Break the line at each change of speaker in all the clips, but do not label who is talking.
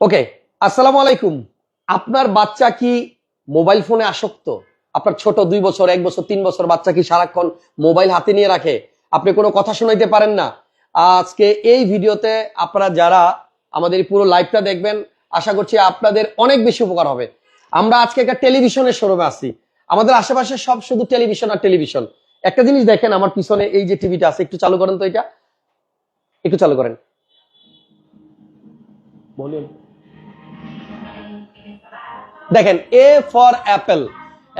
ওকে আসসালামু আলাইকুম। আপনার বাচ্চা কি মোবাইল ফোনে আসক্ত? আপনার ছোট দুই বছর, এক বছর, তিন বছর বাচ্চা কি সারাক্ষণ মোবাইল হাতে নিয়ে রাখে? আপনি কোনো কথা শোনাইতে পারেন না। আজকে এই ভিডিওতে আপনারা যারা আমাদের পুরো লাইভটা দেখবেন, আশা করছি আপনাদের অনেক বেশি উপকার হবে। আমরা আজকে একটা টেলিভিশনের শোরুমে আছি। আমাদের আশেপাশে সব শুধু টেলিভিশন আর টেলিভিশন একটা জিনিস দেখেন, আমার পিছনে এই যে টিভিটা আছে, একটু চালু করেন তো এটা। একটু চালু করেন। বলুন। দেখেন এ ফর অ্যাপেল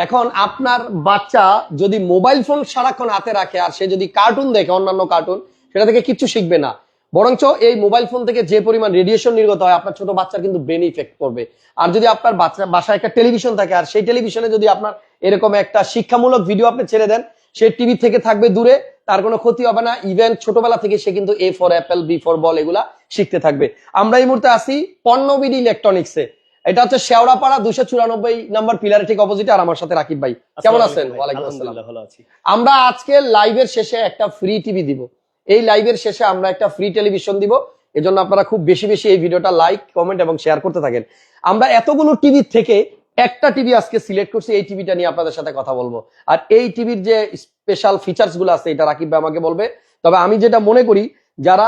এখন আপনার বাচ্চা যদি মোবাইল ফোন সারাক্ষণ হাতে রাখে আর সে যদি কার্টুন দেখে, অন্যান্য কার্টুন সেটা থেকে কিচ্ছু শিখবে না। বরঞ্চ এই মোবাইল ফোন থেকে যে পরিমাণ রেডিয়েশন নির্গত হয়, আপনার ছোট বাচ্চার কিন্তু ব্রেন ইফেক্ট করবে আর যদি আপনার বাচ্চা, বাসায় একটা টেলিভিশন থাকে, আর সেই টেলিভিশনে যদি আপনার এরকম একটা শিক্ষামূলক ভিডিও আপনি ছেড়ে দেন, সে টিভি থেকে থাকবে দূরে, তার কোনো ক্ষতি হবে না। ইভেন ছোটবেলা থেকে সে কিন্তু A for apple B for ball এগুলা শিখতে থাকবে। আমরা এই মুহূর্তে আসি পণ্যবিডি ইলেকট্রনিক্সে এটা হচ্ছে শেওড়াপাড়া দুশো চুরানব্বই নাম্বার পিলারের ঠিক অপোজিটে আর আমার সাথে রাকিব ভাই। কেমন আছেন? ওয়ালাইকুম আসসালাম। আমরা আজকে লাইভের শেষে একটা ফ্রি টিভি দিব। এই লাইভের শেষে আমরা একটা ফ্রি টেলিভিশন দিব। এজন্য আপনারা খুব বেশি বেশি এই ভিডিওটা লাইক কমেন্ট এবং শেয়ার করতে থাকেন। আমরা এতগুলো টিভি থেকে একটা টিভি আজকে সিলেক্ট করছি এই টিভিটা নিয়ে আপনাদের সাথে কথা বলব। আর এই টিভির যে স্পেশাল ফিচার্সগুলো আছে এটা রাকিব ভাই আমাকে বলবে। তবে আমি যেটা মনে করি যারা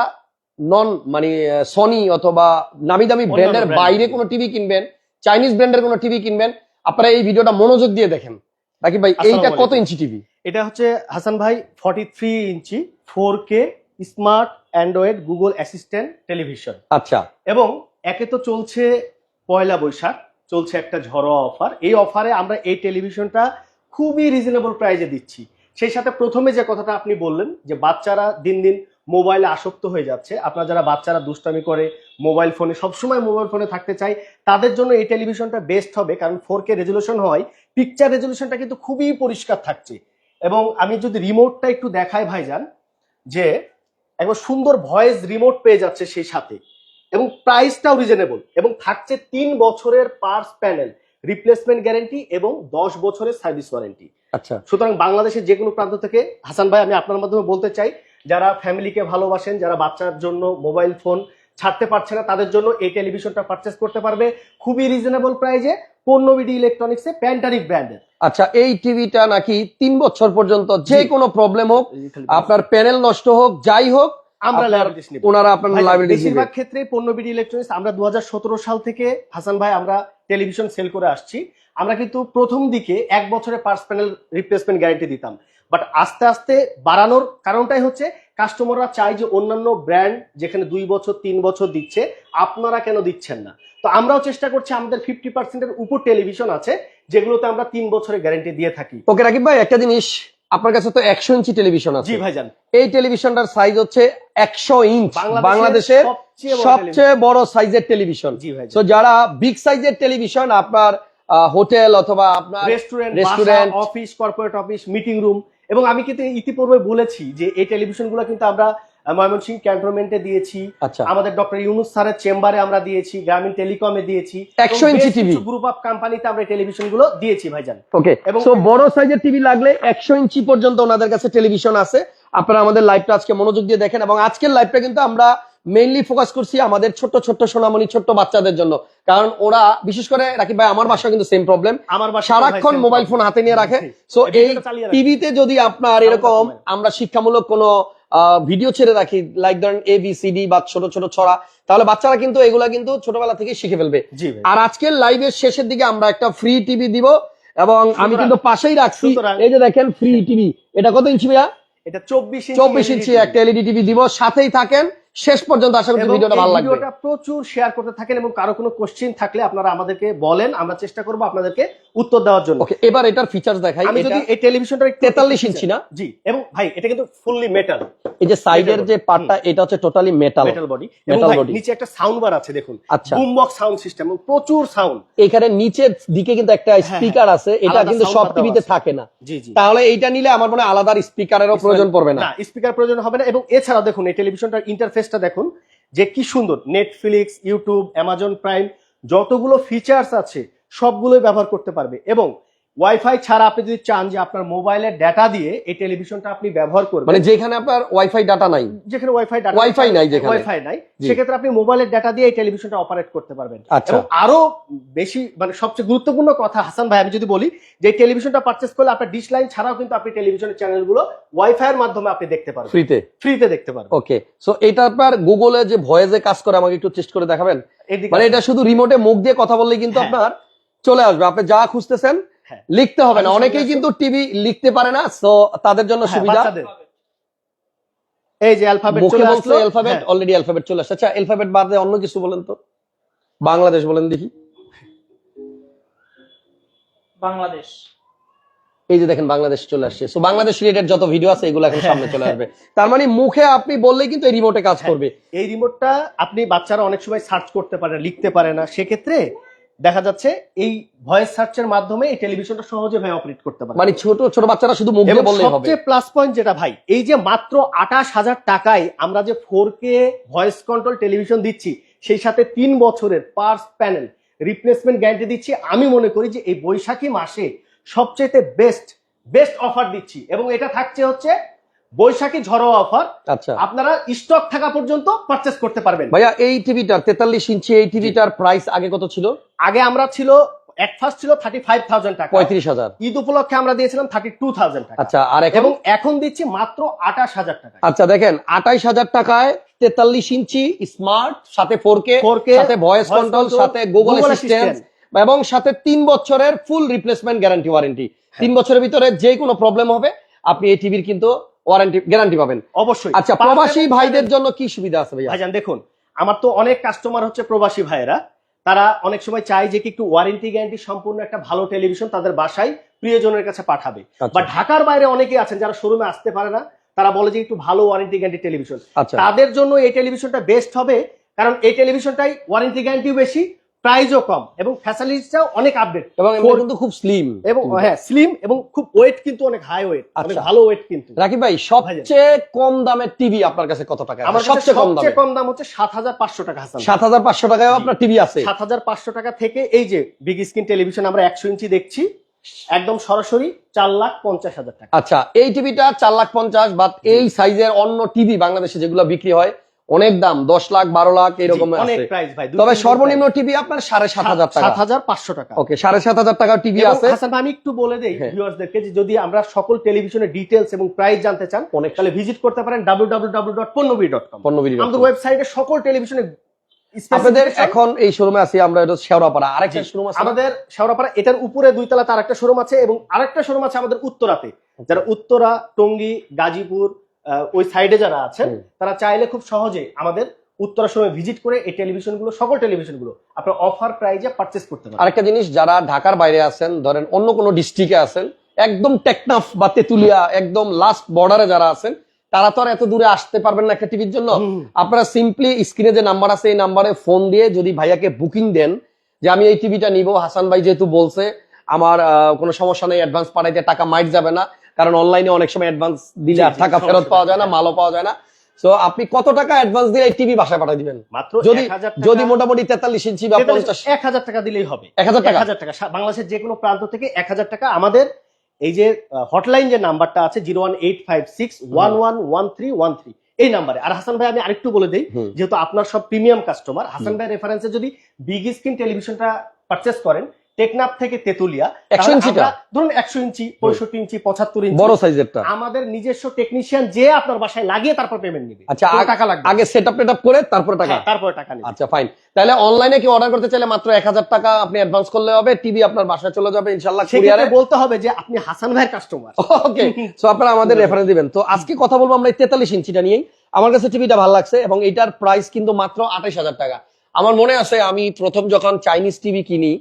নন মানে সনি অথবা নামি দামি ব্র্যান্ডের বাইরে কোনো টিভি কিনবেন চাইনিজ ব্র্যান্ডের কোনো টিভি কিনবেন আপনারা এই ভিডিওটা মনোযোগ দিয়ে দেখেন। রাকিব ভাই এইটা কত ইঞ্চি টিভি
এটা হচ্ছে হাসান ভাই forty three inch four K smart Android Google assistant television
আচ্ছা।
এবং একে তো চলছে পয়লা বৈশাখ চলছে একটা ঝড়োয়া অফার। এই অফারে আমরা এই টেলিভিশনটা খুবই রিজনেবল প্রাইজে দিচ্ছি। সেই সাথে প্রথমে যে কথাটা আপনি বললেন যে বাচ্চারা দিন দিন মোবাইলে আসক্ত হয়ে যাচ্ছে। আপনার যারা বাচ্চারা দুষ্টামি করে মোবাইল ফোনে সবসময় মোবাইল ফোনে থাকতে চায় তাদের জন্য এই টেলিভিশনটা বেস্ট হবে কারণ ফোর কে রেজলিউশন হয় পিকচার রেজলিউশনটা কিন্তু খুবই পরিষ্কার থাকছে। এবং আমি যদি রিমোটটা একটু দেখাই ভাইজান যে একবার সুন্দর ভয়েস রিমোট পেয়ে যাচ্ছে সেই সাথে। এবং প্রাইসটাও রিজনেবল এবং থাকছে তিন বছরের পার্স প্যানেল রিপ্লেসমেন্ট গ্যারেন্টি এবং দশ বছরের সার্ভিস ওয়ারেন্টি
আচ্ছা।
সুতরাং বাংলাদেশের যে কোনো প্রান্ত থেকে হাসান ভাই আমি আপনার মাধ্যমে বলতে চাই যারা ফ্যামিলিকে ভালোবাসেন যারা বাচ্চার জন্য মোবাইল ফোন ছাড়তে পারছে না তাদের জন্য এই টেলিভিশনটা পারচেস করতে পারবে খুবই রিজনেবল প্রাইজে পণ্যবিডি ইলেকট্রনিক্সে প্যান্টারিক ব্র্যান্ডের
আচ্ছা এই টিভিটা নাকি তিন বছর পর্যন্ত যে কোনো প্রবলেম হোক আপনার প্যানেল নষ্ট হোক যাই হোক
আমরা
আপনার-
liabilities নিব।
ওনারা আপনার
ভাই,
লাইব্রেরি
বেশিরভাগ ক্ষেত্রে পণ্যবিডি ইলেকট্রনিক্স আমরা দু হাজার সতেরো সাল থেকে হাসান ভাই আমরা টেলিভিশন সেল করে আসছি। আমরা কিন্তু প্রথম দিকে এক বছরের পার্স প্যানেল রিপ্লেসমেন্ট গ্যারান্টি দিতাম। বাট আস্তে আস্তে বাড়ানোর কারণটাই হচ্ছে কাস্টমাররা চায় যে অন্যান্য ব্র্যান্ড যেখানে দুই বছর তিন বছর দিচ্ছে আপনারা কেন দিচ্ছেন না? তো আমরাও চেষ্টা করছি আমাদের ফিফটি পার্সেন্টের উপর টেলিভিশন আছে যেগুলোতে আমরা তিন বছরের গ্যারান্টি দিয়ে থাকি।
ওকে রাকিব ভাই একটা জিনিস আপনার কাছে তো একশো ইঞ্চি টেলিভিশন আছে।
জি ভাইজান।
এই টেলিভিশনটার সাইজ হচ্ছে একশো ইঞ্চ।
বাংলাদেশের সবচেয়ে বড়
সাইজের টেলিভিশন তো যারা বিগ সাইজের টেলিভিশন আপনার হোটেল অথবা আপনার
restaurant restaurant office corporate office meeting room এবং আমি কিন্তু ইতিপূর্বে বলেছি যে এই টেলিভিশনগুলো কিন্তু আমরা ময়মনসিংহ ক্যান্টনমেন্টে দিয়েছি।
আচ্ছা।
আমাদের ডক্টর ইউনুস স্যারের চেম্বারে আমরা দিয়েছি গ্রামীণ টেলিকমে দিয়েছি।
100 ইঞ্চি টিভি।
গ্রুপ অফ কোম্পানিতে আমরা টেলিভিশনগুলো দিয়েছি ভাইজান।
ওকে
এবং-
বড় সাইজের টিভি লাগলে একশো ইঞ্চি পর্যন্ত ওনাদের কাছে টেলিভিশন আছে। আপনারা আমাদের লাইভটা আজকে মনোযোগ দিয়ে দেখেন এবং আজকের লাইভটা কিন্তু আমরা মেইনলি ফোকাস করছি আমাদের ছোট্ট ছোট্ট সোনামণি ছোট্ট বাচ্চাদের জন্য। কারণ ওরা বিশেষ করে রাকিব ভাই আমার বাসায় কিন্তু সেম প্রবলেম
আমার
সারাক্ষণ মোবাইল ফোন হাতে নিয়ে রাখে। সো
এই।
টিভিতে যদি আপনার এরকম আমরা শিক্ষামূলক কোনো ভিডিও ছেড়ে রাখি লাইক ধরেন এ বি সি ডি বা ছোট ছোট ছড়া তাহলে বাচ্চারা কিন্তু এগুলা কিন্তু ছোটবেলা থেকে শিখে ফেলবে। আর আজকের লাইভের শেষের দিকে আমরা একটা ফ্রি টিভি দিব এবং আমি কিন্তু পাশেই রাখছি। এই যে দেখেন ফ্রি টিভি এটা কত ইঞ্চি ভাইয়া?
এটা চব্বিশ ইঞ্চি
চব্বিশ ইঞ্চি একটা এলইডি টিভি দিব। সাথেই থাকেন শেষ পর্যন্ত আশা
এবং
ভিডিওটা ভালো লাগবে।
ভিডিওটা প্রচুর শেয়ার করতে থাকেন এবং কারও কোনো কোশ্চেন থাকলে আপনারা আমাদেরকে বলেন আমরা চেষ্টা করব আপনাদেরকে উত্তর দেওয়ার জন্য।
ওকে এবার এটার ফিচার্স দেখাই।
আমি যদি এই টেলিভিশনটা
43 ইঞ্চি না?
জি এবং ভাই এটা কিন্তু ফুললি মেটাল
এই যে সাইডের যে পার্টটা এটা হচ্ছে totally metal
metal body
Metal
ভাই, নিচে একটা সাউন্ড বার আছে দেখুন।
আচ্ছা।
বুম বক্স সাউন্ড সিস্টেম প্রচুর সাউন্ড
এখানে নিচের দিকে কিন্তু একটা স্পিকার আছে এটা কিন্তু সব টিভিতে থাকে না।
জি জি।
তাহলে এইটা নিলে আমার মনে হয় আলাদা স্পিকারেরও প্রয়োজন পড়বে না।
না স্পিকার প্রয়োজন হবে না এবং এছাড়া দেখুন এই টেলিভিশনটার ইন্টারফেসটা দেখুন, যে কি সুন্দর নেটফ্লিক্স ইউটিউব অ্যামাজন প্রাইম যতগুলো ফিচার্স আছে, সবগুলোই ব্যবহার করতে পারবে এবং ওয়াইফাই ছাড়া আপনি যদি চান যে আপনার মোবাইলের ডেটা দিয়ে এই টেলিভিশনটা আপনি ব্যবহার করবেন
মানে যেখানে আপনার ওয়াইফাই ডাটা নাই।
যেখানে ওয়াইফাই ডাটা
Wi-Fi নাই যেখানে।
ওয়াইফাই নাই। সেক্ষেত্রে আপনি মোবাইলের ডাটা দিয়ে এই টেলিভিশনটা অপারেট করতে পারবেন।
আচ্ছা।
এবং আরও বেশি মানে সবচেয়ে গুরুত্বপূর্ণ কথা হাসান ভাই আমি যদি বলি যে টেলিভিশনটা পারচেস করলে আপনার ডিশ লাইন ছাড়াও কিন্তু আপনি টেলিভিশনের চ্যানেলগুলো ওয়াইফাই এর মাধ্যমে আপনি দেখতে পারবেন।
ফ্রিতে
ফ্রিতে দেখতে পারবেন।
ওকে সো এটা আপনার গুগলে যে ভয়েসে কাজ করে আমাকে একটু টেস্ট করে দেখাবেন। মানে এটা শুধু রিমোটে মুখ দিয়ে কথা বললেই কিন্তু
হ্যাঁ।
আপনার চলে আসবে। আপনি যা খুঁজতেছেন। লিখতে হবে না। অনেকেই কিন্তু টিভি লিখতে পারে না সো তাদের জন্য
হ্যাঁ,
সুবিধা।
এই যে অ্যালফাবেট চলে আসলো।
অ্যালফাবেট
হ্যাঁ।
অলরেডি অ্যালফাবেট চলে আসছে। আচ্ছা অ্যালফাবেট বাদ দিয়ে অন্য কিছু বলেন তো। বাংলাদেশ বলেন দেখি।
বাংলাদেশ।
এই যে দেখেন বাংলাদেশ চলে আসছে। সো বাংলাদেশ রিলেটেড যত ভিডিও আছে এগুলো এখন সামনে চলে আসবে। তার মানে মুখে আপনি বললেই কিন্তু এই রিমোটে কাজ
হ্যাঁ।
করবে।
এই রিমোটটা আপনি বাচ্চারা অনেক সময় সার্চ করতে পারে লিখতে পারে না। সেক্ষেত্রে দেখা যাচ্ছে এই ভয়েস সার্চের মাধ্যমে এই টেলিভিশনটা সহজে ভাই অপারেট করতে পারে।
মানে ছোট ছোট বাচ্চারা শুধু মুখ দিয়ে বললেই হবে।
সবচেয়ে প্লাস পয়েন্ট যেটা ভাই এই যে মাত্র আঠাশ হাজার টাকায় আমরা যে four K voice control television দিচ্ছি সেই সাথে তিন বছরের পার্স প্যানেল রিপ্লেসমেন্ট গ্যারান্টি দিচ্ছি আমি মনে করি যে এই বৈশাখী মাসে সবচেয়ে বেস্ট বেস্ট অফার দিচ্ছি। এবং এটা থাকছে হচ্ছে বৈশাখী ঝড়োয়া অফার।
আচ্ছা।
আপনারা স্টক থাকা পর্যন্ত পারচেস করতে পারবেন।
ভাইয়া এই টিভিটার তেতাল্লিশ ইঞ্চি এই টিভিটার প্রাইস আগে কত ছিল?
আগে আমরা ছিল ফার্স্ট ছিল থার্টি ফাইভ থাউজেন্ড টাকা।
পঁয়ত্রিশ হাজার।
ঈদ উপলক্ষে আমরা দিয়েছিলাম থার্টি টু থাউজেন্ড টাকা।
আচ্ছা আর এখন?
এবং এখন দিচ্ছি মাত্র আঠাশ হাজার টাকা।
আচ্ছা দেখেন আঠাইশ হাজার টাকায় তেতাল্লিশ ইঞ্চি স্মার্ট সাথে ফোর কে
4K,
সাথে ভয়েস কন্ট্রোল সাথে গুগল অ্যাসিস্ট্যান্ট এবং সাথে তিন বছরের ফুল রিপ্লেসমেন্ট গ্যারান্টি ওয়ারেন্টি তিন বছরের ভিতরে যে কোনো প্রবলেম হবে আপনি এই টিভির কিন্তু ওয়ারেন্টি গ্যারান্টি পাবেন।
অবশ্যই।
আচ্ছা প্রবাসী ভাইদের জন্য কি সুবিধা আছে ভাইয়া?
ভাইজান দেখুন আমার তো অনেক কাস্টমার হচ্ছে প্রবাসী ভাইয়েরা। তারা অনেক সময় চায় যে কি একটু ওয়ারেন্টি গ্যারান্টি সম্পূর্ণ একটা ভালো টেলিভিশন তাদের বাসায় প্রিয়জনের কাছে পাঠাবে।
আচ্ছা।
বা ঢাকার বাইরে অনেকে আছেন যারা শোরুমে আসতে পারে না তারা বলে যে একটু ভালো ওয়ারেন্টি গ্যারান্টি টেলিভিশন
আচ্ছা।
তাদের জন্য এই টেলিভিশনটা বেস্ট হবে কারণ এই টেলিভিশনটাই ওয়ারেন্টি গ্যারান্টিও বেশি প্রাইসও কম এবং ফ্যাসিলিটিসটাও অনেক আপডেট
এবং কিন্তু খুব স্লিম
এবং হ্যাঁ স্লিম এবং খুব ওয়েট কিন্তু অনেক হাই ওয়েট অনেক
আচ্ছা।
ভালো ওয়েট কিন্তু।
রাকিব ভাই সবচেয়ে কম দামের টিভি আপনার কাছে কত টাকা
আমার
আছে? সবচেয়ে কম দামে
সবচেয়ে কম দাম হচ্ছে সাত হাজার পাঁচশো টাকা হাসান
সাত হাজার পাঁচশো টাকায় আপনার টিভি আছে।
সাত হাজার পাঁচশো টাকা থেকে এই যে বিগ স্ক্রিন টেলিভিশন আমরা একশো ইঞ্চি দেখছি একদম সরাসরি চার লাখ পঞ্চাশ হাজার টাকা।
আচ্ছা এই টিভিটা চার লাখ পঞ্চাশ বা এই সাইজের অন্য টিভি বাংলাদেশে যেগুলো বিক্রি হয় অনেক দাম দশ লাখ বারো লাখ এরকম তবে সর্বনিম্ন টিভি আপনার সাড়ে সাত হাজার টাকা।
সাত হাজার পাঁচশো টাকা।
ওকে সাড়ে সাত হাজার টাকার টিভি আছে।
আমি একটু বলে দেই
হ্যাঁ।
ভিউয়ার্সদেরকে যে যদি আমরা সকল টেলিভিশনের ডিটেলস এবং প্রাইস জানতে চান
অনেক
তাহলে ভিজিট করতে পারেন W W W dot Ponnobi dot com
পণ্য বিক্রি
আমাদের ওয়েবসাইটে সকল টেলিভিশনের
আপনাদের এখন এই শোরুমে আছি আমরা এটা শেওড়াপাড়া। আরেকটা শোরুম আছে।
আমাদের শেওড়াপাড়া এটার উপরে দুই তলাতে আরেকটা শোরুম আছে এবং আরেকটা শোরুম আছে আমাদের উত্তরাতে। যারা উত্তরা টঙ্গী গাজীপুর ওই সাইডে যারা আছেন তারা চাইলে খুব সহজে আমাদের উত্তরা সময় ভিজিট করে এই টেলিভিশনগুলো সকল টেলিভিশনগুলো আপনার অফার প্রাইজে পারচেস করতে পারেন।
আরেকটা জিনিস যারা ঢাকার বাইরে আছেন ধরেন অন্য কোনো ডিস্ট্রিক্টে আছেন একদম টেকনাফ বা তেতুলিয়া একদম লাস্ট বর্ডারে যারা আছেন তারা তো আর এত দূরে আসতে পারবেন না একটা টিভির জন্য। আপনারা সিম্পলি স্ক্রিনে যে নাম্বার আছে এই নাম্বারে ফোন দিয়ে যদি ভাইয়াকে বুকিং দেন যে আমি এই টিভিটা নিব হাসান ভাই যেহেতু বলছে আমার কোনো সমস্যা নেই অ্যাডভান্স পাঠাইতে টাকা মাইট যাবে না কারণ অনলাইনে অনেক সময় অ্যাডভান্স দিলে আর টাকা ফেরত পাওয়া যায় না মালও পাওয়া যায় না। তো আপনি কত টাকা অ্যাডভান্স দিয়ে এই টিভি বাসায় পাঠিয়ে দিবেন?
মাত্র
যদি
1000 টাকা-
যদি মোটামুটি তেতাল্লিশ ইঞ্চি বা পঞ্চাশ
এক হাজার টাকা দিলেই হবে।
এক হাজার
এক
টাকা
হাজার টাকা। বাংলাদেশের যে কোনো প্রান্ত থেকে এক হাজার টাকা। আমাদের এই যে হটলাইন যে নাম্বারটা আছে zero one eight five six one one one three one three এই নাম্বারে আর হাসান ভাই আমি আরেকটু বলে দিই যেহেতু আপনার সব প্রিমিয়াম কাস্টমার হাসান ভাই রেফারেন্সে যদি বিগ স্ক্রিন টেলিভিশনটা পারচেস করেন টেকনাফ থেকে তেতুলিয়া
100
তাহলে
ইঞ্চিটা?
ধরুন একশো ইঞ্চি পঁয়ষট্টি ইঞ্চি পঁচাত্তর ইঞ্চি
বড় সাইজেরটা
আমাদের নিজস্ব টেকনিশিয়ান যে আপনার বাসায় লাগিয়ে তারপর পেমেন্ট নেবে।
আচ্ছা,
টাকা লাগবে
আগে সেট আপ টেট করে তারপরে টাকা?
হ্যাঁ, তারপরে টাকা নেবে।
আচ্ছা ফাইন তাহলে অনলাইনে কি অর্ডার করতে চাইলে মাত্র এক হাজার টাকা আপনি অ্যাডভান্স করলে হবে টিভি আপনার বাসায় চলে যাবে ইনশাল্লাহ কুরিয়ারে
বলতে হবে যে আপনি হাসান ভাইয়ের কাস্টমার
ওকে সো আপনারা আমাদের রেফারেন্স দিবেন। তো আজকে কথা বলব আমরা এই তেতাল্লিশ ইঞ্চিটা নিয়েই। আমার কাছে টিভিটা ভালো লাগছে এবং এটার প্রাইস কিন্তু মাত্র আঠাইশ হাজার টাকা। আমার মনে আছে আমি প্রথম যখন চাইনিজ টিভি কিনি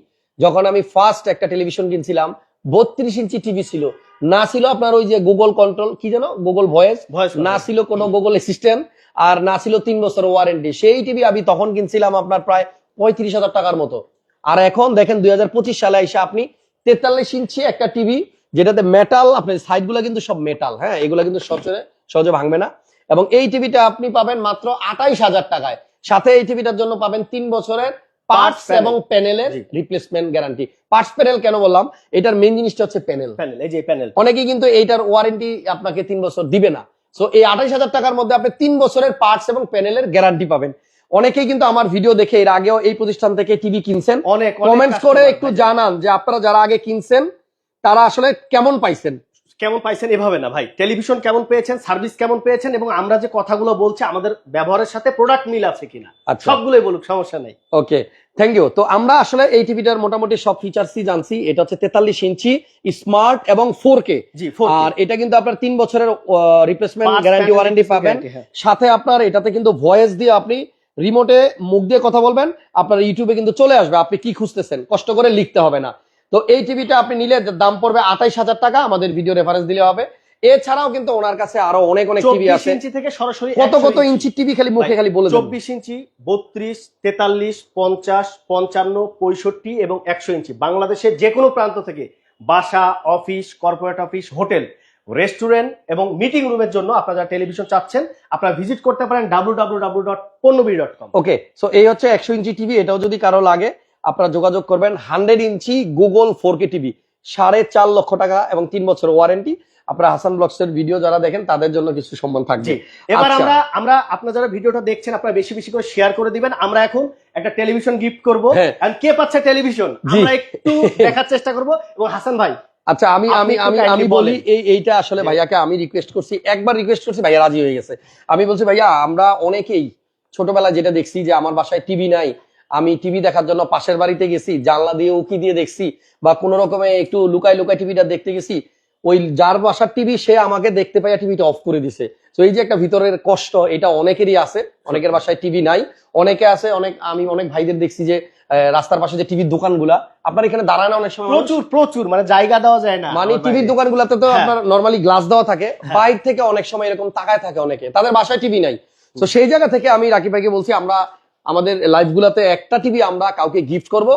যখন আমি ফার্স্ট একটা টেলিভিশন কিনছিলাম বত্রিশ ইঞ্চি টিভি ছিল। না ছিল আপনার ওই যে গুগল কন্ট্রোল কি যেন? গুগল ভয়েস না ছিল কোনো গুগল অ্যাসিস্ট্যান্ট আর না ছিল তিন বছর ওয়ারেন্টি সেই টিভি আমি তখন কিনছিলাম আপনার প্রায় পঁয়ত্রিশ হাজার টাকার মতো। আর এখন দেখেন দুই হাজার পঁচিশ সালে এসে আপনি তেতাল্লিশ ইঞ্চি একটা টিভি যেটাতে মেটাল আপনার সাইডগুলো কিন্তু সব মেটাল হ্যাঁ? এগুলো কিন্তু সহজে সহজে ভাঙবে না। এবং এই টিভিটা আপনি পাবেন মাত্র আঠাইশ হাজার টাকায়। সাথে এই টিভিটার জন্য পাবেন তিন বছরের পার্টস এবং প্যানেলের রিপ্লেসমেন্ট গ্যারান্টি পার্টস প্যানেল কেন বললাম? এটার মেইন জিনিসটা হচ্ছে প্যানেল
প্যানেল এই যে প্যানেল
অনেকে কিন্তু এইটার ওয়ারেন্টি আপনাকে তিন বছর দিবে না। সো এই আঠাইশ হাজার টাকার মধ্যে আপনি তিন বছরের পার্টস এবং প্যানেলের গ্যারান্টি পাবেন। অনেকেই কিন্তু আমার ভিডিও দেখে এর আগেও এই প্রতিষ্ঠান থেকে টিভি কিনছেন।
অনেক
কমেন্টস করে একটু জানান যে আপনারা যারা আগে কিনছেন তারা আসলে কেমন পাইছেন?
কেমন পাইছেন এভাবে না ভাই। টেলিভিশন কেমন পেয়েছেন সার্ভিস কেমন পেয়েছেন এবং আমরা যে কথাগুলো বলছি আমাদের ব্যবহারের সাথে প্রোডাক্ট মিল আছে কিনা?
আচ্ছা।
সবগুলোই বলুক সমস্যা নেই।
ওকে থ্যাংক ইউ তো আমরা আসলে এই টিভিটার মোটামুটি সব ফিচার্সই জানছি। এটা হচ্ছে তেতাল্লিশ ইঞ্চি স্মার্ট এবং ফোর কে আর এটা কিন্তু আপনার তিন বছরের রিপ্লেসমেন্ট গ্যারান্টি ওয়ারেন্টি পাবেন।
হ্যাঁ।
সাথে আপনার এটাতে কিন্তু ভয়েস দিয়ে আপনি রিমোটে মুখ দিয়ে কথা বলবেন। আপনার ইউটিউবে কিন্তু চলে আসবে আপনি কি খুঁজতেছেন? কষ্ট করে লিখতে হবে না। তো এই টিভিটা আপনি নিলে দাম পড়বে আঠাইশ হাজার টাকা আমাদের ভিডিও রেফারেন্স দিলে হবে। এছাড়াও কিন্তু ওনার কাছে আরও অনেক অনেক টিভি আছে।
ইঞ্চি থেকে সরাসরি
কত কত ইঞ্চি। টিভি খালি মুখে খালি বলে
চব্বিশ ইঞ্চি বত্রিশ তেতাল্লিশ পঞ্চাশ পঞ্চান্ন পঁয়ষট্টি এবং একশো ইঞ্চি। বাংলাদেশের যে কোনো প্রান্ত থেকে বাসা office corporate office hotel restaurant এবং মিটিং রুমের জন্য আপনারা যারা টেলিভিশন চাচ্ছেন আপনারা ভিজিট করতে পারেন W W W dot Ponnobi dot com
okay so এই হচ্ছে একশো ইঞ্চি টিভি এটাও যদি কারও লাগে আপনারা যোগাযোগ করবেন। Hundred inch Google four K TV সাড়ে চার লক্ষ টাকা এবং তিন বছর ওয়ারেন্টি আপনারা হাসান ব্লগস এর ভিডিও যারা দেখেন তাদের জন্য কিছু সম্মান থাকবে।
এবার
আচ্ছা।
আমরা আমরা আপনারা যারা ভিডিওটা দেখছেন আপনারা বেশি বেশি করে শেয়ার করে দিবেন। আমরা এখন একটা টেলিভিশন গিফট করব। আর কে পাচ্ছে টেলিভিশন আমরা একটু দেখার চেষ্টা করব। এবং হাসান ভাই
আচ্ছা আমি আমি আমি আমি বলি এই এইটা আসলে ভাইয়াকে আমি রিকোয়েস্ট করছি। একবার রিকোয়েস্ট করছি ভাইয়া রাজি হয়ে গেছে। আমি বলছি ভাইয়া আমরা অনেকেই ছোটবেলায় যেটা দেখছি যে আমার বাসায় টিভি নাই আমি টিভি দেখার জন্য পাশের বাড়িতে গেছি জানলা দিয়ে উকি দিয়ে দেখছি বা কোনো রকমে একটু লুকাই লুকাই টিভিটা দেখতে গেছি ওই যার বাসার টিভি সে আমাকে দেখতে পাইয়া টিভিটা অফ করে দিছে। তো এই যে একটা ভিতরের কষ্ট এটা অনেকেরই আছে অনেকের বাসায় টিভি নাই। অনেকে আছে অনেক আমি অনেক ভাইদের দেখছি যে রাস্তার পাশে যে টিভির দোকানগুলা আপনার এখানে দাঁড়ায় না অনেক সময়
প্রচুর প্রচুর মানে জায়গা দেওয়া যায় না।
মানে টিভির। দোকানগুলোতে তো
হ্যাঁ।
আপনার নরমালি গ্লাস দেওয়া থাকে। বাইরে থেকে অনেক সময় এরকম তাকায় থাকে অনেকে। তাদের বাসায় টিভি নাই। তো সেই জায়গা থেকে আমি রাকি ভাইকে বলছি আমরা আমাদের লাইভ গুলাতে একটা টিভি আমরা কাউকে গিফট করব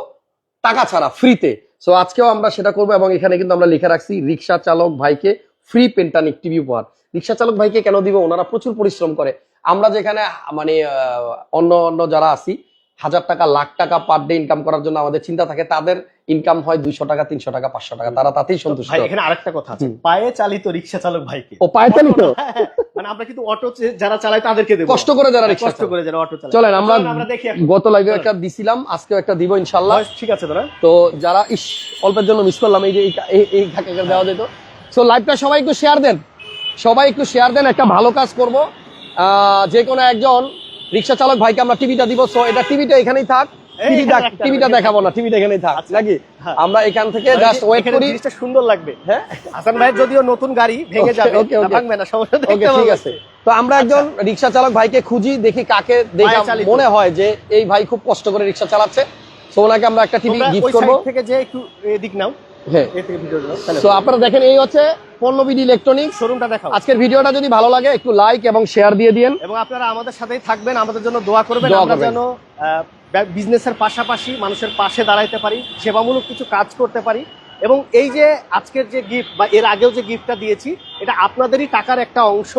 টাকা ছাড়া ফ্রিতে সো আজকেও আমরা সেটা করব এবং এখানে কিন্তু আমরা লিখে রাখছি, রিক্সা চালক ভাইকে ফ্রি পেন্টানিক টিভি উপহার। রিক্সা চালক ভাইকে কেন দিব? ওনারা প্রচুর পরিশ্রম করে। আমরা যেখানে মানে অন্য অন্য যারা আছি হাজার টাকা লাখ টাকা পার ডে ইনকাম করার জন্য আমাদের চিন্তা থাকে তাদের ইনকাম হয় দুইশো টাকা তিনশো টাকা পাঁচশো টাকা তারা তাতেই সন্তুষ্ট।
এখানে আরেকটা কথা আছে। পায়ে চালিত রিক্সা চালক ভাইকে
ও পায়ে চালিত?
না, হ্যাঁ, হ্যাঁ, মানে আমরা কিন্তু অটো যারা চালায় তাদেরকে দেবো।
কষ্ট করে যারা রিক্সা
কষ্ট করে যারা অটো চালায়।
চলেন আমরা
আমরা দেখি
গত লাইভে একটা দিছিলাম আজকেও একটা দিব ইনশাল্লাহ
ঠিক আছে দাদা?
তো যারা ইস অল্পের জন্য মিস করলাম এই যে এই- কাকে দেওয়া যেত। সো লাইভটা সবাই একটু শেয়ার দেন। সবাই একটু শেয়ার দেন একটা ভালো কাজ করব। যে কোনো একজন রিক্সা চালক ভাইকে আমরা টিভিটা দিব। সো এটা টিভিটা এখানেই থাক। টিভিটা
এখানে
দেখাবো না টিভিটা এখানেই থাক।
আচ্ছা।
নাকি?
হ্যাঁ।
আমরা এখান থেকে জাস্ট ওয়েট করি।
জিনিসটা সুন্দর লাগবে।
হ্যাঁ?
হাসান ভাই যদিও নতুন গাড়ি ভেঙে যাবে ভাঙবে না সমস্যা দেখতে
ঠিক আছে। তো আমরা একজন রিক্সা চালক ভাইকে খুঁজি দেখি কাকে দেখে মনে হয় যে এই ভাই খুব কষ্ট করে রিক্সা চালাচ্ছে। তো ওনাকে আমরা একটা টিভি গিফট করব।
থেকে যে একটু এদিক নাও।
হ্যাঁ। তো আপনারা দেখেন এই হচ্ছে পল্লবীর ইলেকট্রনিক্স
শোরুমটা দেখাও।
আজকের ভিডিওটা যদি ভালো লাগে একটু লাইক এবং শেয়ার দিয়ে দিন
এবং আপনারা আমাদের সাথেই থাকবেন আমাদের জন্য দোয়া করবেন। আমরা যেন বিজনেসের পাশাপাশি মানুষের পাশে দাঁড়াইতে পারি সেবামূলক কিছু কাজ করতে পারি। এবং এই যে আজকের যে গিফট বা এর আগেও যে গিফটটা দিয়েছি এটা আপনাদেরই টাকার একটা অংশ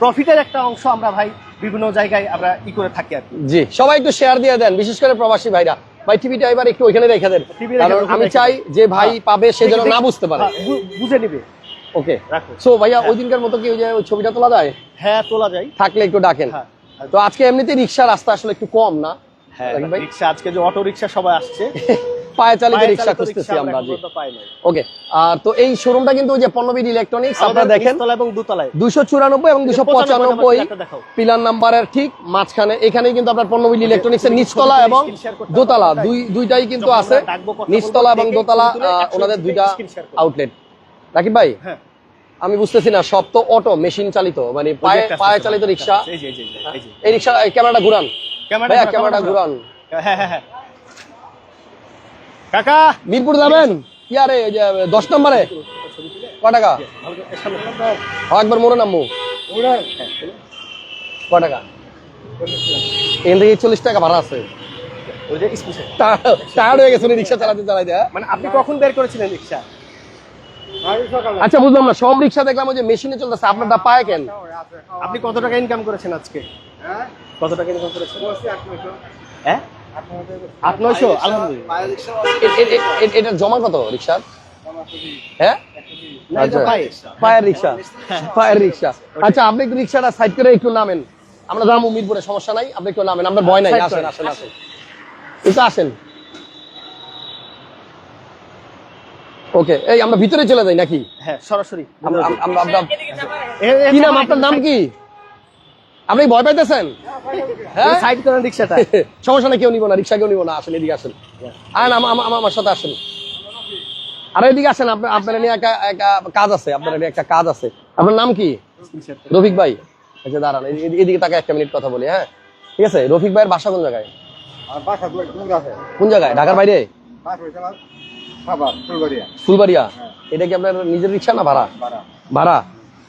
প্রফিটের একটা অংশ আমরা ভাই বিভিন্ন জায়গায় আমরা ই করে থাকি আর কি।
জি সবাই একটু শেয়ার দিয়ে দেন বিশেষ করে প্রবাসী ভাইরা। ভাই টিভিটা এবার একটু ওইখানে রেখে দেন। কারণ আমি চাই যে ভাই
হ্যাঁ।
পাবে সে যেন না বুঝতে পারে।
হ্যাঁ, বুঝে নিবে।
ওকে। সো ভাইয়া
হ্যাঁ।
ওই দিনকার মতো কি ওই যে ওই ছবিটা তোলা যায়?
হ্যাঁ তোলা যায়।
থাকলে একটু ডাকেন। তো আজকে এমনিতে রিক্সা রাস্তা আসলে একটু কম না?
হ্যাঁ রিক্সা আজকে যে অটো রিক্সা সবাই আসছে।
পায়ে চালিত রিক্সা খুঁজতেছি আমরা জি। ওকে আর তো এই শোরুমটা কিন্তু ওই যে পণ্যবিদ ইলেকট্রনিক্স আপনারা দেখেন।
এবং দুতলায়।
দুশো চুরানব্বই এবং দুশো পঁচানব্বই
একটা দেখাও।
পিলার নাম্বারের ঠিক মাঝখানে এখানেই কিন্তু আপনার পণ্যবিল ইলেকট্রনিক্স এর নিচতলা এবং দোতলা দুই দুইটাই কিন্তু আছে। নিচতলা এবং দোতলা ওনাদের দুইটা আউটলেট রাকিব ভাই
হ্যাঁ।
আমি বুঝতেছি না সব তো অটো মেশিন চালিত মানে পায়ে পায়ে চালিত রিক্সা।
এই
রিক্সা ক্যামেরাটা ঘুরান।
ক্যামেরাটা।
ঘুরান।
হ্যাঁ হ্যাঁ হ্যাঁ। কাকা?
মিরপুর যাবেন? কি আরে দশ নম্বরে? ক টাকা। ও, একবার মনে নামবো।
হ্যাঁ,
ক টাকা? এখান থেকে চল্লিশ টাকা ভাড়া আছে। টায়ার্ড হয়ে গেছে রিক্সা চালাতে হ্যাঁ?
মানে আপনি কখন বের করেছিলেন রিক্সা?
আচ্ছা বুঝলাম না সব রিক্সা দেখলাম ওই যে মেশিনে চলতেছে আপনারটা পায় কেন?
আপনি কত টাকা ইনকাম করেছেন আজকে? কত টাকা ইনকাম করেছেন? হ্যাঁ? আট নয়শো আলহামদুলিল্লাহ।
এটা জমা কত রিক্সার? হ্যাঁ? আচ্ছা। পায়ের রিক্সা। পায়ের রিক্সা। আচ্ছা আপনি একটু রিক্সাটা সাইড করে একটু নামেন। আমরা যাব মিরপুরে সমস্যা নাই। আপনি একটু নামেন আমরা ভয় নাই। আসেন আসেন আসেন। একটু আসেন। ওকে এই আমরা ভিতরে চলে যাই নাকি?
হ্যাঁ সরাসরি।
আমরা আমরা- কি নাম আপনার নাম কি? আপনি ভয় পাইতেছেন? হ্যাঁ?
সাইড করেন রিক্সাটা।
সমস্যা না কেউ নিব না রিক্সা কেউ নিব না আসেন এদিকে আসেন। আর আম- আম- আম- আমার সাথে আসেন। আর এদিকে আসেন আপনার আপনার নিয়ে একটা একটা কাজ আছে আপনার নিয়ে একটা কাজ আছে। আপনার নাম কি? রফিক ভাই। আচ্ছা দাঁড়ান এদিকে তাকে একটা মিনিট কথা বলি হ্যাঁ? ঠিক আছে রফিক ভাইয়ের বাসা কোন জায়গায়? কোন জায়গায়? ঢাকার বাইরে?
ফুলবাড়িয়া।
ফুলবাড়িয়া? এটা কি আপনার নিজের রিক্সা না ভাড়া? ভাড়া।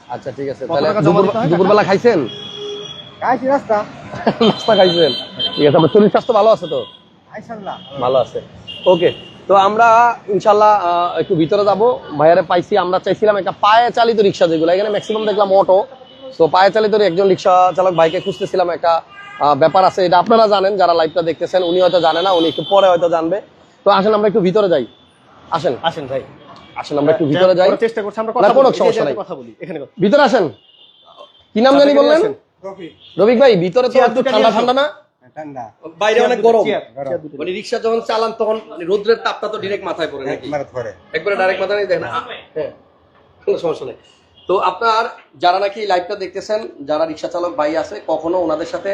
আচ্ছা ঠিক আছে তাহলে
হয়?
দুপুরবেলা খাইছেন?
কাইছি রাস্তা
নাস্তা খাইছেন? ঠিক আছে আপনার শরীর স্বাস্থ্য ভালো আছে তো? ভালো আছে। ওকে তো আমরা ইনশাল্লাহ একটু ভিতরে যাব। ভাইয়ারে পাইছি আমরা চাইছিলাম একটা পায়ে চালিত রিক্সা যেগুলো। এখানে ম্যাক্সিমাম দেখলাম অটো তো পায়ে চালিত একজন রিক্সা চালক ভাইকে খুঁজতেছিলাম একটা ব্যাপার আছে। এটা আপনারা জানেন যারা লাইভটা দেখতেছেন উনি হয়তো জানে না উনি একটু পরে হয়তো জানবে। তো আসেন আমরা একটু ভিতরে যাই। আসেন।
আসেন ভাই।
আসেন আমরা একটু ভিতরে যাই।
চেষ্টা করছি আমরা কথা
কোনো
বলি,
সমস্যা নাই।
কথা বলি এখানে
ভিতরে আসেন। কি নাম জানি বললেন? রবিক ভাই ভিতরে তো একটু ঠান্ডা ঠান্ডা না? বাইরে অনেক গরম।
চেয়ার,
গরম।
চেয়ার দুটো।
মানে রিক্সা যখন চালান তখন মানে রোদ্রের তাপটা তো ডিরেক্ট মাথায় পড়ে নাকি?
একবারে
ডাইরেক্ট মাথা দেখেন। হ্যাঁ। কোনো সমস্যা নেই। তো আপনার যারা নাকি লাইভটা দেখতেছেন যারা রিক্সা চালক ভাই আছে কখনো ওনাদের সাথে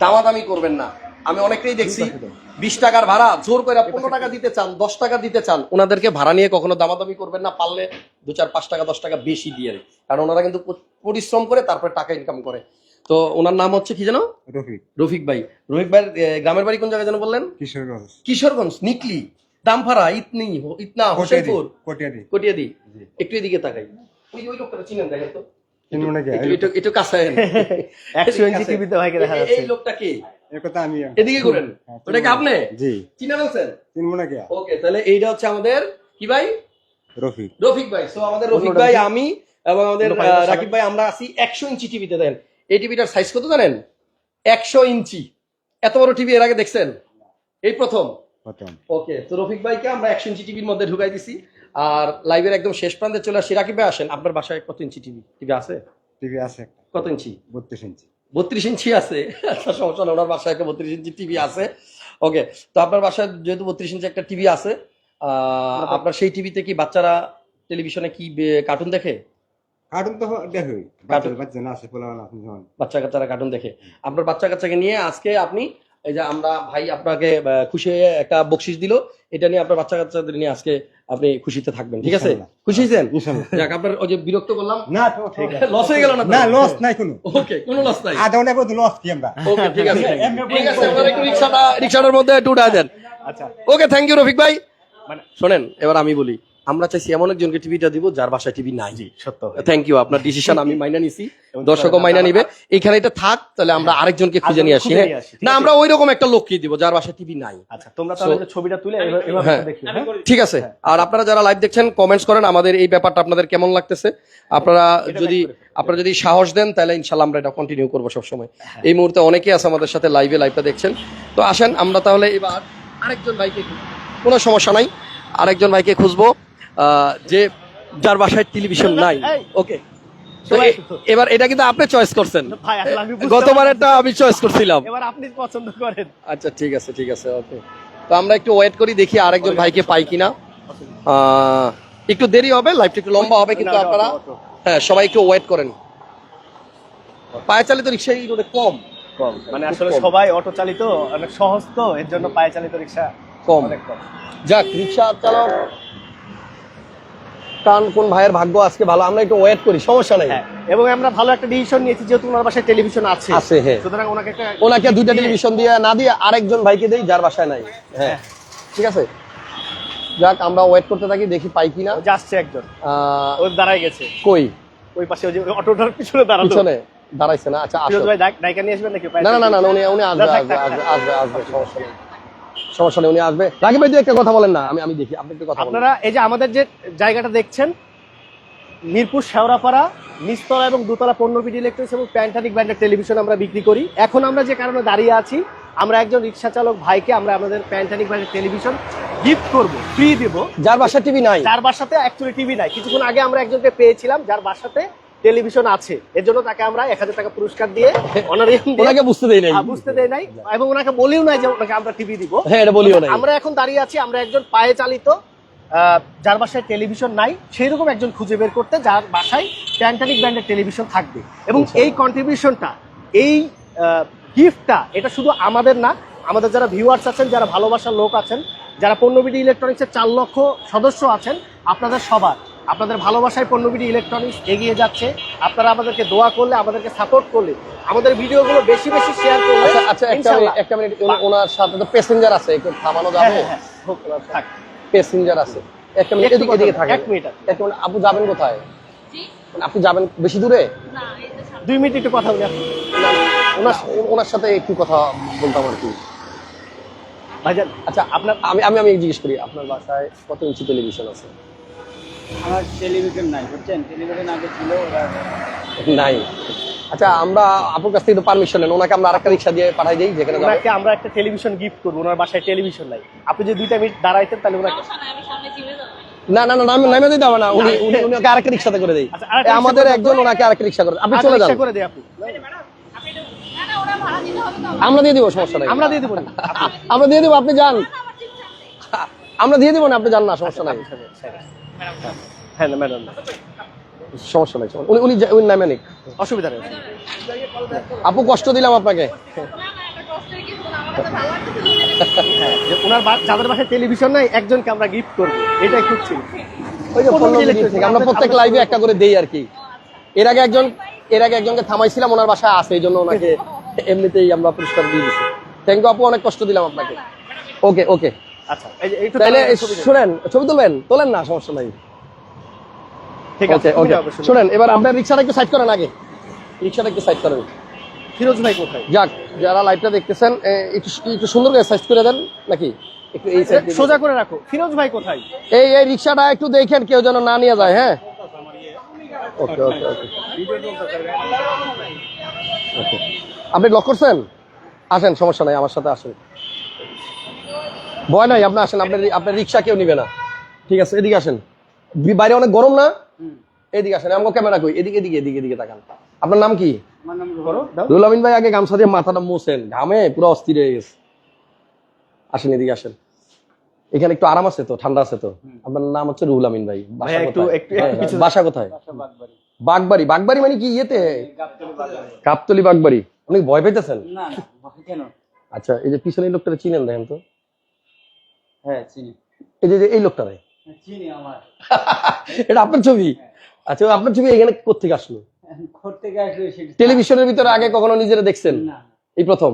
দামাদামি করবেন না। আমি অনেকটাই দেখছি বিশ টাকার ভাড়া জোর করে পনেরো টাকা দিতে চান দশ টাকা দিতে চান ওনাদেরকে ভাড়া নিয়ে কখনো দামাদামি করবেন না পারলে দু চার পাঁচ টাকা দশ টাকা বেশি দিয়ে কারণ ওনারা কিন্তু পরিশ্রম করে তারপরে টাকা ইনকাম করে। তো ওনার নাম হচ্ছে কি জানো?
রফিক।
রফিক ভাই। রফিক ভাই গ্রামের বাড়ি কোন জায়গায় যেন বললেন?
কিশোরগঞ্জ।
কিশোরগঞ্জ নিকলি দামফারা ইতনি ইতনা হোসেনপুর।
কটিয়াদি।
কটিয়াদি। একটু এদিকে তাকাই। ওই ওই লোকটা চিনেন দেখেন তো? একটু- একটু একটু কাছে
একশো ইঞ্চি টিভিতে ভাইকে দেখা যাচ্ছে।
এই লোকটা কে?
আমি
এদিকে করেন
হ্যাঁ,
ওটা কি আপনি?
জি।
চিনে ফেলছেন?
চিনব নাকি
ওকে তাহলে এইটা হচ্ছে আমাদের কি ভাই?
রফিক।
রফিক ভাই। সো আমাদের রফিক ভাই আমি এবং আমাদের রাকিব ভাই আমরা আছি একশো ইঞ্চি টিভিতে দেন এই টিভিটার সাইজ কত জানেন? একশো ইঞ্চি। এত বড় টিভি এর আগে দেখছেন? এই প্রথম। ওকে তো রফিক ভাইকে আমরা একশো ইঞ্চি টিভির মধ্যে ঢুকাই দিছি। আর লাইভের একদম শেষ প্রান্তে চলে আসি। রাকিব ভাই আসেন। আপনার বাসায় কত ইঞ্চি টিভি? টিভি আছে?
টিভি আছে
কত ইঞ্চি?
বত্রিশ ইঞ্চি।
বত্রিশ ইঞ্চি আছে। আচ্ছা সমস্যা নেই ওনার বাসায় একটা বত্রিশ ইঞ্চি টিভি আছে। ওকে তো আপনার বাসায় যেহেতু বত্রিশ ইঞ্চি একটা টিভি আছে আহ, আপনার সেই টিভিতে কি বাচ্চারা টেলিভিশনে কি কার্টুন দেখে?
কার্টুন তো বাচ্চা বাচ্চা না আছে পোলা না যখন
বাচ্চা কাচ্চারা কার্টুন দেখে। আপনার বাচ্চা কাচ্চাকে নিয়ে আজকে আপনি এই যে আমরা ভাই আপনাকে খুশি হয়ে একটা বকশিস দিল এটা নিয়ে আপনার বাচ্চা কাচ্চাদের নিয়ে আজকে আপনি খুশিতে থাকবেন ঠিক আছে? খুশি হয়েছেন? যাক আপনার ওই যে বিরক্ত করলাম।
না ঠিক আছে।
লস হয়ে গেল না
না লস নাই কোনো।
ওকে কোনো লস নাই।
আধা পর লস কি আমরা।
ওকে ঠিক আছে। ঠিক আছে আপনার একটু রিক্সাটা রিক্সাটার মধ্যে একটু উঠা দেন।
আচ্ছা।
ওকে থ্যাংক ইউ রফিক ভাই।
মানে-
শোনেন এবার আমি বলি। আমরা চাইছি এমন একজনকে টিভিটা দিব যার বাসায় টিভি নাই।
জি সত্য।
থ্যাংক ইউ আপনার ডিসিশন আমি মাইনা নিছি।
এবং
দর্শকও মাইনা নিবে। এখানে এটা থাক তাহলে আমরা আরেকজনকে খুঁজে নিয়ে আসি
খুঁজে
হ্যাঁ?
নিয়ে আসি,
না আমরা ওই রকম একটা লোককে দিব যার বাসায় টিভি নাই।
আচ্ছা তোমরা তাহলে যে ছবিটা তুলে
হ্যাঁ।
হ্যাঁ?
ঠিক আছে। আর আপনারা যারা লাইভ দেখছেন কমেন্টস করেন আমাদের এই ব্যাপারটা আপনাদের কেমন লাগতেছে? আপনারা যদি আপনারা যদি সাহস দেন তাহলে ইনশাল্লাহ আমরা এটা কন্টিনিউ করব সবসময়। এই মুহূর্তে অনেকেই আছে আমাদের সাথে লাইভে লাইভটা দেখছেন। তো আসেন আমরা তাহলে এবার আরেকজন ভাইকে। কোনো সমস্যা নাই। আরেকজন ভাইকে খুঁজবো। যে যার বাসায় টেলিভিশন নাই। ওকে এবার এটা কিন্তু আপনি চয়েস করছেন।
ভাই আসলে আমি
চয়েস করছিলাম।
এবার আপনি পছন্দ করেন।
আচ্ছা ঠিক আছে ঠিক আছে ওকে তো আমরা একটু ওয়েট করি দেখি আরেকজন ভাইকে পাই কিনা। একটু দেরি হবে লাইভটা একটু লম্বা হবে কিন্তু আপনারা। হ্যাঁ সবাই একটু ওয়েট করেন। পায়ে চালিত রিক্সা রোডে কম।
কম। মানে আসলে সবাই অটো চালিত অনেক সহজ তো এর জন্য পায়ে চালিত রিক্সা
কম। যাক রিক্সা চালক কারণ কোন ভাইয়ের ভাগ্য আজকে ভালো আমরা একটু ওয়েট করি সমস্যা নেই।
হ্যাঁ এবং আমরা ভালো একটা ডিসিশন নিয়েছি যেহেতু ওনার বাসায় টেলিভিশন আছে।
আছে হ্যাঁ।
সুতরাং ওনাকে
ওনাকে দুইটা টেলিভিশন দিয়ে না দিয়ে আরেকজন ভাইকে দেই যার বাসায় নাই। হ্যাঁ ঠিক আছে? যাক আমরা ওয়েট করতে থাকি দেখি পাই কিনা।
ওই যে আসছে একজন ও দাঁড়ায় গেছে।
কই?
ওই পাশে ওই যে অটোটার পিছনে দাঁড়াল।
পিছনে? দাঁড়াইছে না? আচ্ছা আসো।
ভাই ডাইকা নিয়ে আসবেন নাকি?
না না না উনি উনি আসবে আসবে আসবে সমস্যা নেই। সমস্যা নেই উনি আসবে। রাকিব ভাই একটা কথা বলেন না আমি আমি দেখি আপনি একটু কথা
আপনারা এই যে আমাদের যে জায়গাটা দেখছেন মিরপুর শেওড়াপাড়া নিচতলা এবং দোতলা পণ্যবিডি ইলেকট্রনিক্স এবং প্যান্টানিক ব্র্যান্ডের টেলিভিশন আমরা বিক্রি করি। এখন আমরা যে কারণে দাঁড়িয়ে আছি আমরা একজন রিক্সা চালক ভাইকে আমরা আমাদের প্যান্টানিক ভাইয়ের টেলিভিশন গিফট করব ফ্রি দেব।
যার বাসা টিভি নাই।
যার বাসাতে অ্যাকচুয়ালি টিভি নাই। কিছুক্ষণ আগে আমরা একজনকে পেয়েছিলাম যার বাসাতে টেলিভিশন আছে। এর জন্য তাকে আমরা এক হাজার টাকা পুরস্কার দিয়ে অনারিয়াম দিয়ে
ওনাকে বুঝতে দেই নাই।
বুঝতে দেয় নাই এবং ওনাকে বলিও নাই যে ওনাকে আমরা টিভি দিব।
হ্যাঁ এটা বলিও নাই।
আমরা এখন দাঁড়িয়ে আছি আমরা একজন পায়ে চালিত যার বাসায় টেলিভিশন নাই সেই রকম একজন খুঁজে বের করতে যার বাসায় প্যান্টানিক ব্র্যান্ডের টেলিভিশন থাকবে। এবং
আচ্ছা।
এই কন্ট্রিবিউশনটা এই গিফটটা এটা শুধু আমাদের না আমাদের যারা ভিউয়ার্স আছেন যারা ভালোবাসার লোক আছেন যারা পণ্যবিডি ইলেকট্রনিক্সের চার লক্ষ সদস্য আছেন আপনাদের সবার। আপনাদের ভালোবাসায় পণ্যবিডি ইলেকট্রনিক্স এগিয়ে যাচ্ছে। আপনারা আমাদেরকে দোয়া করলে আমাদেরকে সাপোর্ট করলে আমাদের ভিডিওগুলো বেশি বেশি শেয়ার করলে
আচ্ছা আচ্ছা একটা একটা মিনিট ওনার সাথে তো প্যাসেঞ্জার আছে একটু থামানো
হ্যাঁ,
যাবে
হ্যাঁ, হ্যাঁ। থাক।
প্যাসেঞ্জার আছে। একটা মিনিট এদিকে এদিকে থাকেন।
এক মিনিট।
এক মিনিট আপু যাবেন কোথায়?
জি?
মানে আপনি যাবেন বেশি দূরে?
দুই মিনিট একটু কথা বলি
ওনার ওনার সাথে একটু কথা বলতাম আর কি।
ভাইজান।
আচ্ছা আপনার আমি আমি আমি জিজ্ঞেস করি আপনার বাসায় কত ইঞ্চি টেলিভিশন আছে?
আমার টেলিভিশন নাই বুঝছেন? টেলিভিশন আগে ছিল
নাই। আচ্ছা আমরা আপুর কাছ থেকে তো পারমিশন নেন ওনাকে আমরা আরেকটা রিক্সা দিয়ে পাঠাই দিই যেখানে
ওনাকে আমরা একটা টেলিভিশন গিফট করব ওনার বাসায় টেলিভিশন নাই। আপনি যদি দুইটা মিনিট দাঁড়াইতেন তাহলে ওনাকে
না না না নামে নামে দিতে হবে না উনি উনি ওকে আরেকটা রিক্সাতে করে দেই।
আচ্ছা,
আমাদের একজন ওনাকে আরেকটা রিক্সা করে আপনি
আচ্ছা,
চলে যান।
করে দেয় আপনি
আপনি একটু- না না ওরা ভাড়া দিতে হবে তো আমার।
আমরা দিয়ে দিব সমস্যা নাই।
আমরা দিয়ে দেবো না।
আমরা দিয়ে দিব আপনি যান।
না, আমার
দিয়ে দিব না আপনি যান না সমস্যা নাই।
হ্যাঁ না ম্যাডাম।
সমস্যা নাই উনি উনি উনি নামে নিক।
অসুবিধা নেই।
আপু কষ্ট দিলাম আপনাকে।
ওনার যাদের বাসায় টেলিভিশন নাই একজনকে আমরা গিফট করব। এটাই খুঁজছি
ওই যে আমরা প্রত্যেক লাইভে একটা করে দেই আর কি। এর আগে একজন এর আগে একজনকে থামাইছিলাম ওনার বাসায় আছে এই জন্য ওনাকে এমনিতেই আমরা পুরস্কার দিয়ে দিচ্ছি থ্যাংক ইউ আপু অনেক কষ্ট দিলাম আপনাকে। ওকে ওকে
আচ্ছা এই একটু
তাহলে
দাঁড়ান, ছবি দেন।
শুনেন ছবি তুলবেন? তোলেন না সমস্যা নাই।
ঠিক আছে
ওকে ওকে।
সুবিধা হবে, সুবিধা।
শুনেন এবার আপনার রিক্সাটা একটু সাইড করেন আগে। রিক্সাটা একটু সাইড করেন।
ফিরোজ ভাই কোথায়?
যাক যারা লাইভটা দেখতেছেন একটু একটু সুন্দর করে সাইড করে দেন নাকি? একটু এই
সোজা করে রাখো। ফিরোজ ভাই কোথায়?
এই এই রিক্সাটা একটু দেখেন কেউ যেন না নিয়ে যায় হ্যাঁ? ওকে ওকে আপনি লক করছেন? আসেন সমস্যা নাই আমার সাথে আসেন। ভয় নাই আপনি আসেন আপনার আপনার রিক্সা কেউ নিবে না। ঠিক আছে এদিকে আসেন। বাইরে অনেক গরম না? এদিকে আসেন আমাকে ক্যামেরা কই? এদিকে এদিকে এদিকে এদিকে তাকান। আপনার নাম কি? রুল আমিন ভাই আগে গামছা দিয়ে মাথাটা মোছেন। ঘামে পুরো অস্থির হয়ে গেছে। আসেন এদিকে আসেন। এখানে একটু আরাম আছে তো ঠান্ডা আছে তো? আপনার নাম হচ্ছে রুহুল আমিন ভাই। বাসা
একটু-
কোথায়?
বাগবাড়ি।
বাগবাড়ি। মানে কি ইয়েতে? কাপতলি বাগবাড়ি। অনেক ভয় পাইতেছেন
না না ভয় কেন?
আচ্ছা এই যে পিছনে লোকটা চিনেন দেখেন তো।
হ্যাঁ চিনি।
এই যে এই লোকটা
হ্যাঁ, চিনি আমার।
এটা আপনার ছবি? আচ্ছা আপনার ছবি এখানে কোথেকে আসলো? টেলিভিশনের ভিতরে আগে কখনো নিজেরা দেখছেন?
না
এই প্রথম?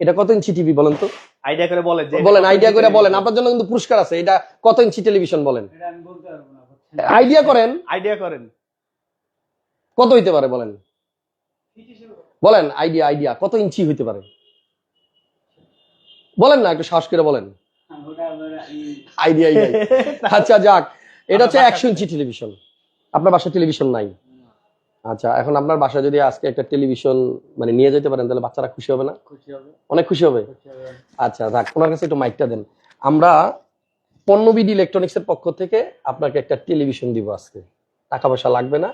এটা কত ইঞ্চি টিভি বলেন তো?
আইডিয়া করে বলেন
বলেন আইডিয়া করে বলেন। আপনার জন্য কিন্তু পুরস্কার আছে। এটা কত ইঞ্চি টেলিভিশন বলেন?
এটা আমি বলতে পারব না বুঝছেন?
আইডিয়া করেন।
আইডিয়া করেন।
কত হইতে পারে বলেন? বলেন আইডিয়া আইডিয়া। কত ইঞ্চি হইতে পারে? বলেন না একটু সাহস করে বলেন। আচ্ছা যাক। এটা হচ্ছে একশো ইঞ্চি টেলিভিশন আপনার বাসায় টেলিভিশন নাই? আচ্ছা এখন আপনার বাসায় যদি আজকে একটা টেলিভিশন মানে নিয়ে যেতে পারেন তাহলে বাচ্চারা খুশি হবে না? অনেক খুশি হবে? আচ্ছা যাক ওনার কাছে একটু মাইকটা দেন। আমরা পণ্যবিধি ইলেকট্রনিক্স এর পক্ষ থেকে আপনাকে একটা টেলিভিশন দিব আজকে। টাকা পয়সা লাগবে না।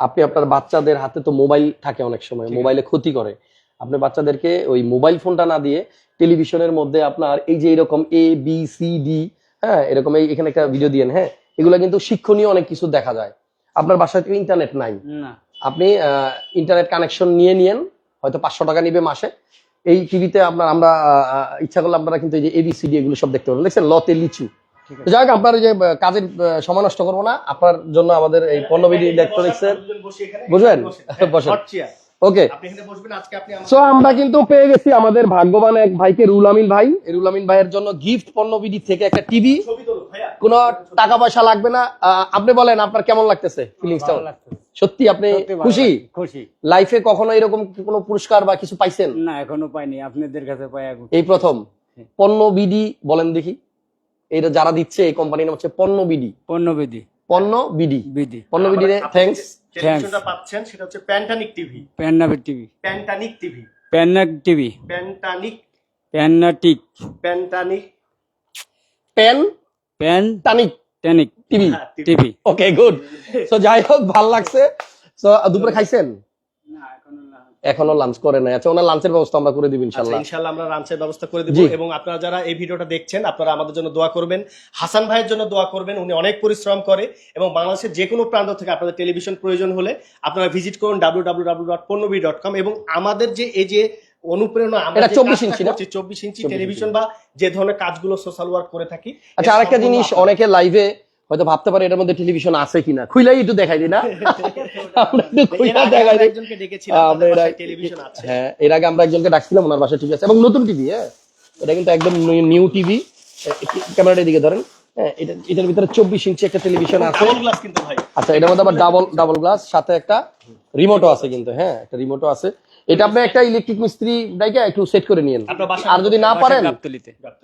আপনি আপনার বাচ্চাদের হাতে তো মোবাইল থাকে অনেক সময় মোবাইলে ক্ষতি করে। আপনি বাচ্চাদেরকে ওই মোবাইল ফোনটা না দিয়ে টেলিভিশনের মধ্যে আপনার এই যে এরকম এ বি সি ডি হ্যাঁ এরকম এই এখানে একটা ভিডিও দিয়েন হ্যাঁ এগুলো কিন্তু শিক্ষণীয় অনেক কিছু দেখা যায়। আপনার বাসায় ইন্টারনেট নাই। আপনি ইন্টারনেট কানেকশন নিয়ে নিয়েন হয়তো পাঁচশো টাকা নিবে মাসে। এই টিভিতে আপনার আমরা ইচ্ছা করলে আপনারা কিন্তু এই যে এবিসিডি এগুলো সব দেখতে পারেন দেখছেন লতে লিচু। যাই হোক আপনার যে কাজের সময় নষ্ট করব না। আপনার জন্য আমাদের এই পণ্যবিধি ইলেকট্রনিক্স এর বুঝবেন? বসেন। ওকে
আপনি এখানে বসবেন আজকে
সো আমরা কিন্তু পেয়ে গেছি আমাদের ভাগ্যবান এক ভাইকে রুল আমিন ভাই। এই রুল আমিন ভাইয়ের জন্য গিফট পণ্যবিধি থেকে একটা টিভি কোনো টাকা পয়সা লাগবে না। আপনি বলেন আপনার কেমন লাগতেছে ফিলিংসটা সত্যি আপনি খুশি?
খুশি।
লাইফে কখনো এরকম কোনো পুরস্কার বা কিছু পাইছেন?
না এখনও পাইনি। আপনাদের কাছে পাই
এই প্রথম।
হ্যাঁ।
পণ্য বিডি বলেন দেখি। এটা যারা দিচ্ছে এই কোম্পানির নাম হচ্ছে পণ্য বিডি
পণ্যবিধি।
পণ্য বিডি
বিধি
পণ্য বিডি
টেলিভিশনটা পাচ্ছেন সেটা হচ্ছে প্যান্টানিক টিভি।
প্যান্নাবের টিভি।
প্যান্টানিক টিভি।
প্যান্নাক টিভি।
প্যান্টানিক।
প্যানাটিক
প্যান্টানিক।
পেন।
প্যান।
টানিক।
ট্যানিক
টিভি।
হ্যাঁ,
টিভি।
ওকে গুড সো যাই হোক ভালো লাগছে। সো দুপুরে খাইছেন? এখনও লাঞ্চ করে নাই আচ্ছা ওনার লাঞ্চের ব্যবস্থা আমরা করে দিব
আচ্ছা
ইনশাল্লাহ
ইনশাল্লাহ আমরা রাঞ্চের ব্যবস্থা করে দেবো। এবং আপনারা যারা এই ভিডিওটা দেখছেন আপনারা আমাদের জন্য দোয়া করবেন হাসান ভাইয়ের জন্য দোয়া করবেন উনি অনেক পরিশ্রম করে এবং বাংলাদেশের যে কোনো প্রান্ত থেকে আপনাদের টেলিভিশন প্রয়োজন হলে আপনারা ভিজিট করুন কম এবং আমাদের যে এই যে অনুপ্রেরণা আমরা
24 ইঞ্চি না?
24 ইঞ্চি টেলিভিশন বা যে ধরনের কাজগুলো সোশ্যাল ওয়ার্ক করে থাকি
আচ্ছা আরেকটা জিনিস অনেকে লাইভে হয়তো ভাবতে পারে এটার মধ্যে টেলিভিশন আছে কিনা। খুইলাই একটু দেখাই দিই না? আমরা একটু খুইলা দেখাই দিই। এরা- হ্যাঁ এর আগে আমরা একজনকে ডাকছিলাম ওনার বাসায় ঠিক আছে। এবং নতুন টিভি হ্যাঁ। এটা কিন্তু একদম নিউ টিভি ক্যামেরাটা এদিকে ধরেন। হ্যাঁ এটা এটার ভিতরে চব্বিশ ইঞ্চি একটা টেলিভিশন আছে। আচ্ছা এটার মধ্যে আবার ডাবল ডাবল গ্লাস সাথে একটা রিমোটও আছে কিন্তু হ্যাঁ একটা রিমোটও আছে। এটা আপনি একটা ইলেকট্রিক মিস্ত্রি ডাইকে একটু সেট করে নিয়েন। আর যদি না পারেন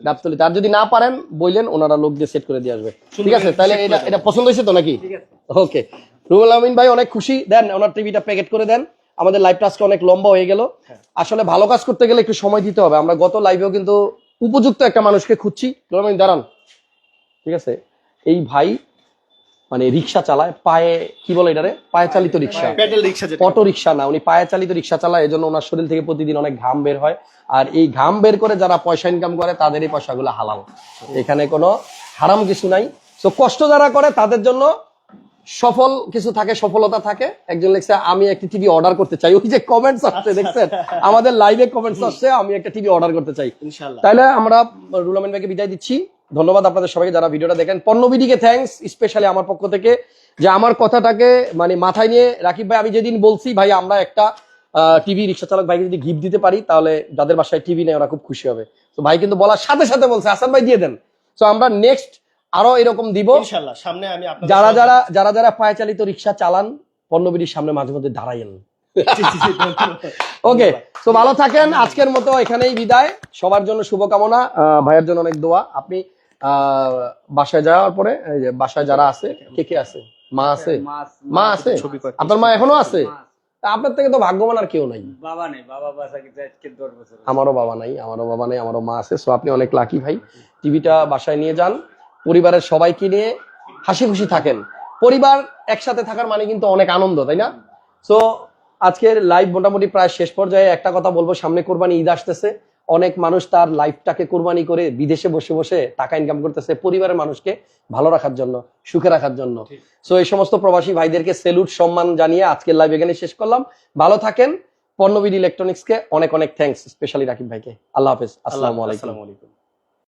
গাবতলিতে।
আর যদি না পারেন বললেন ওনারা লোক দিয়ে সেট করে দিয়ে আসবে। ঠিক আছে তাহলে এটা এটা পছন্দ হয়েছে তো নাকি? ওকে রুহুল আমিন ভাই অনেক খুশি। দেন ওনার টিভিটা প্যাকেট করে দেন। আমাদের লাইভ টাস্ক অনেক লম্বা হয়ে গেল। আসলে ভালো কাজ করতে গেলে একটু সময় দিতে হবে। আমরা গত লাইভেও কিন্তু উপযুক্ত একটা মানুষকে খুঁজছি। রুহুল আমিন দাঁড়ান। ঠিক আছে? এই ভাই মানে রিক্সা চালায় পায়ে কি বলে এটারে? পায়ে চালিত রিক্সা অটো রিক্সা না উনি পায়ে চালিত রিক্সা চালায় এজন্য ওনার শরীর থেকে প্রতিদিন অনেক ঘাম বের হয়। আর এই ঘাম বের করে যারা পয়সা ইনকাম করে তাদের এই পয়সাগুলো হালাল। এখানে কোনো হারাম কিছু নাই। তো কষ্ট যারা করে তাদের জন্য সফল কিছু থাকে সফলতা থাকে। একজন লিখছে আমি একটি টিভি অর্ডার করতে চাই। ওই যে কমেন্টস আসছে দেখছেন? আমাদের লাইভে কমেন্টস আসছে আমি একটা টিভি অর্ডার করতে চাই। তাহলে আমরা রুলামিন ভাইকে বিদায় দিচ্ছি। ধন্যবাদ আপনাদের সবাইকে যারা ভিডিওটা দেখেন। পণ্যবিডিকে থ্যাঙ্কস স্পেশালি আমার পক্ষ থেকে যে আমার কথাটাকে মানে মাথায় নিয়ে রাকিব ভাই আমি যেদিন বলছি ভাই আমরা একটা টিভি রিক্সা চালক ভাইকে যদি গিফট দিতে পারি তাহলে যাদের বাসায় টিভি নেই ওরা খুব খুশি হবে। তো ভাই কিন্তু বলার সাথে সাথে বলছে হাসান ভাই দিয়ে দেন। তো আমরা নেক্সট আরও এরকম দিব।
ইনশাআল্লাহ সামনে আমি
যারা যারা যারা যারা পায়ে চালিত রিক্সা চালান পণ্যবিডির সামনে মাঝে মধ্যে
ধন্যবাদ।
ওকে তো ভালো থাকেন আজকের মতো এখানেই বিদায়। সবার জন্য শুভকামনা ভাইয়ের জন্য অনেক দোয়া। আপনি বাসায় যাওয়ার পরে এই যে বাসায় যারা আছে কে কে আছে? মা আছে? মা আছে আপনার মা এখনও আছে? আপনার থেকে তো ভাগ্যবান আর কেউ নাই।
বাবা নেই বাবা বাসা বছর
আমারও বাবা নাই আমারও বাবা নেই আমারও মা আছে। সো আপনি অনেক লাকি ভাই। টিভিটা বাসায় নিয়ে যান। পরিবারের সবাইকে নিয়ে হাসি খুশি থাকেন। পরিবার একসাথে থাকার মানে কিন্তু অনেক আনন্দ তাই না? সো আজকের লাইভ মোটামুটি প্রায় শেষ পর্যায়ে একটা কথা বলব। সামনে কোরবানি ঈদ আসতেছে। অনেক মানুষ তার লাইফটাকে কোরবানি করে বিদেশে বসে বসে টাকা ইনকাম করতেছে পরিবারের মানুষকে ভালো রাখার জন্য সুখে রাখার জন্য। সো এই সমস্ত প্রবাসী ভাইদেরকে সেলুট সম্মান জানিয়ে আজকের লাইভ এখানে শেষ করলাম। ভালো থাকেন। পণ্যবিদ ইলেকট্রনিক্সকে অনেক অনেক থ্যাংকস স্পেশালি রাকিব ভাইকে। আল্লাহ হাফেজ। আসসালামু
আসসালামু আলাইকুম।